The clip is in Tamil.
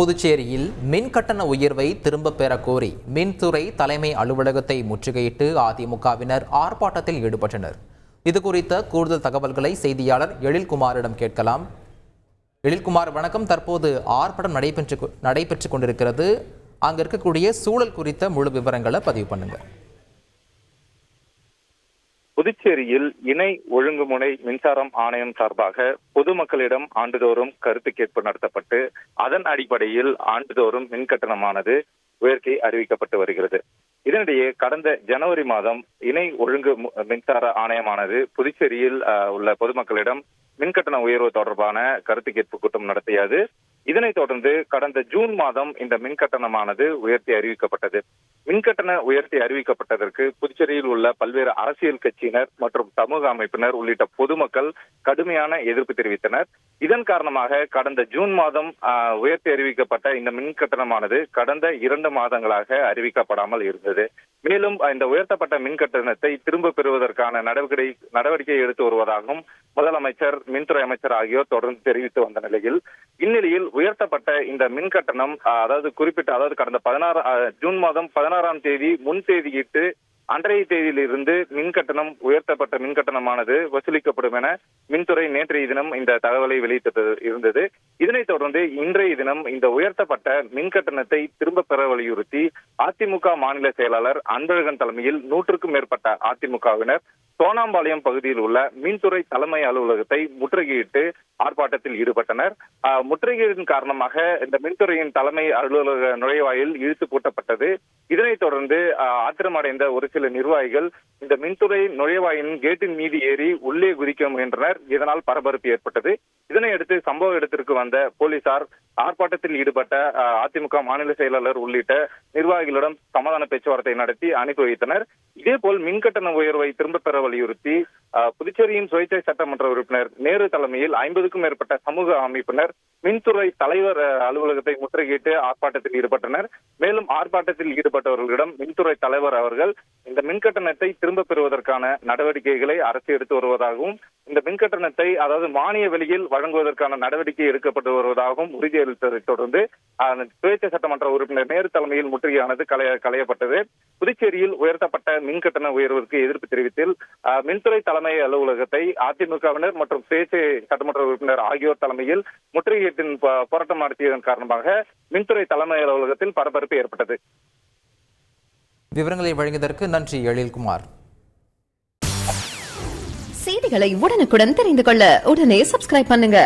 புதுச்சேரியில் மின் கட்டண உயர்வை திரும்பப் பெற கோரி மின்துறை தலைமை அலுவலகத்தை முற்றுகையிட்டு அதிமுகவினர் ஆர்ப்பாட்டத்தில் ஈடுபட்டனர். இது குறித்த கூடுதல் தகவல்களை செய்தியாளர் எழில்குமாரிடம் கேட்கலாம். எழில்குமார் வணக்கம். தற்போது ஆர்ப்பாட்டம் நடைபெற்று நடைபெற்றுக் கொண்டிருக்கிறது. அங்க இருக்கக்கூடிய சூழல் குறித்த முழு விவரங்களை பதிவு பண்ணுங்கள். புதுச்சேரியில் இணை ஒழுங்குமுறை மின்சாரம் ஆணையம் சார்பாக பொதுமக்களிடம் ஆண்டுதோறும் கருத்து கேட்பு நடத்தப்பட்டு அதன் அடிப்படையில் ஆண்டுதோறும் மின் கட்டணமானது உயர்த்தி அறிவிக்கப்பட்டு வருகிறது. இதனிடையே கடந்த ஜனவரி மாதம் இணை ஒழுங்கு மின்சார ஆணையமானது புதுச்சேரியில் உள்ள பொதுமக்களிடம் மின் கட்டண உயர்வு தொடர்பான கருத்து கேட்பு கூட்டம் நடத்தியது. இதனைத் தொடர்ந்து கடந்த ஜூன் மாதம் இந்த மின் கட்டணமானது உயர்த்தி அறிவிக்கப்பட்டது. மின் கட்டண உயர்த்தி அறிவிக்கப்பட்டதற்கு புதுச்சேரியில் உள்ள பல்வேறு அரசியல் கட்சியினர் மற்றும் சமூக அமைப்பினர் உள்ளிட்ட பொதுமக்கள் கடுமையான எதிர்ப்பு தெரிவித்தனர். இதன் காரணமாக கடந்த ஜூன் மாதம் உயர்த்தி அறிவிக்கப்பட்ட இந்த மின் கட்டணமானது கடந்த இரண்டு மாதங்களாக அறிவிக்கப்படாமல் இருந்தது. மேலும் இந்த உயர்த்தப்பட்ட மின் கட்டணத்தை திரும்ப பெறுவதற்கான நடவடிக்கை நடவடிக்கை எடுத்து வருவதாகவும் முதலமைச்சர் மின்துறை அமைச்சர் ஆகியோர் தொடர்ந்து தெரிவித்து வந்த நிலையில் இந்நிலையில் உயர்த்தப்பட்ட இந்த மின் கட்டணம் அதாவது குறிப்பிட்ட அதாவது கடந்த பதினாறு ஜூன் மாதம் பதினாறாம் தேதி முன் தேதியிட்டு அன்றைய தேதியிலிருந்து மின் கட்டணம் உயர்த்தப்பட்ட மின் கட்டணமானது வசூலிக்கப்படும் என மின்துறை நேற்றைய தினம் இந்த தகவலை வெளியிட்டது இருந்தது. இதனைத் தொடர்ந்து இன்றைய தினம் இந்த உயர்த்தப்பட்ட மின் கட்டணத்தை திரும்ப பெற வலியுறுத்தி அதிமுக மாநில செயலாளர் அன்பழகன் தலைமையில் நூற்றுக்கும் மேற்பட்ட அதிமுகவினர் சோனாம்பாளையம் பகுதியில் உள்ள மீன்துறை தலைமை அலுவலகத்தை முற்றுகையிட்டு ஆர்ப்பாட்டத்தில் ஈடுபட்டனர். ஆஹ், முற்றுகையின் காரணமாக இந்த மின்துறையின் தலைமை அலுவலக நுழைவாயில் இழுத்து பூட்டப்பட்டது. இதனைத் தொடர்ந்து ஆஹ், ஆத்திரமடைந்த ஒரு சில நிர்வாகிகள் இந்த மின்துறை நுழைவாயின் கேட்டின் மீது ஏறி உள்ளே குதிக்க முயன்றனர். இதனால் பரபரப்பு ஏற்பட்டது. இதனையடுத்து சம்பவ இடத்திற்கு வந்த போலீசார் ஆர்ப்பாட்டத்தில் ஈடுபட்ட அதிமுக மாநில செயலாளர் உள்ளிட்ட நிர்வாகிகளிடம் சமாதான பேச்சுவார்த்தை நடத்தி அனுப்பி வைத்தனர். இதேபோல் மின்கட்டண உயர்வை திரும்பப் பெற வலியுறுத்தி புதுச்சேரியின் சுயேட்சை சட்டமன்ற உறுப்பினர் நேரு தலைமையில் ஐம்பதுக்கும் மேற்பட்ட சமூக அமைப்பினர் மின்துறை தலைவர் அலுவலகத்தை முற்றுகையிட்டு ஆர்ப்பாட்டத்தில் ஈடுபட்டனர். மேலும் ஆர்ப்பாட்டத்தில் ஈடுபட்டவர்களிடம் மின்துறை தலைவர் அவர்கள் இந்த மின்கட்டணத்தை திரும்ப பெறுவதற்கான நடவடிக்கைகளை அரசு எடுத்து வருவதாகவும் இந்த மின்கட்டணத்தை அதாவது மானிய வெளியில் வழங்குவதற்கான நடவடிக்கை எடுக்கப்பட்டு வருவதாகவும் உறுதியளித்ததைத் தொடர்ந்து சுயேட்சை சட்டமன்ற உறுப்பினர் நேரு தலைமையில் முற்றுகையானது களைய களையப்பட்டது. புதுச்சேரியில் உயர்த்தப்பட்ட மின் கட்டண உயர்விற்கு எதிர்ப்பு தெரிவித்தில் மின்துறை தலைமை அலுவலகத்தை அதிமுகவினர் மற்றும் சுயேட்சை சட்டமன்ற உறுப்பினர் ஆகியோர் தலைமையில் முற்றுகையிட்டின் போராட்டம் நடத்தியதன் காரணமாக மின்துறை தலைமை அலுவலகத்தில் பரபரப்பு ஏற்பட்டது. விவரங்களை வழங்கியதற்கு நன்றி எழில்குமார். செய்திகளை உடனுக்குடன் தெரிந்து கொள்ள உடனே சப்ஸ்கிரைப் பண்ணுங்க.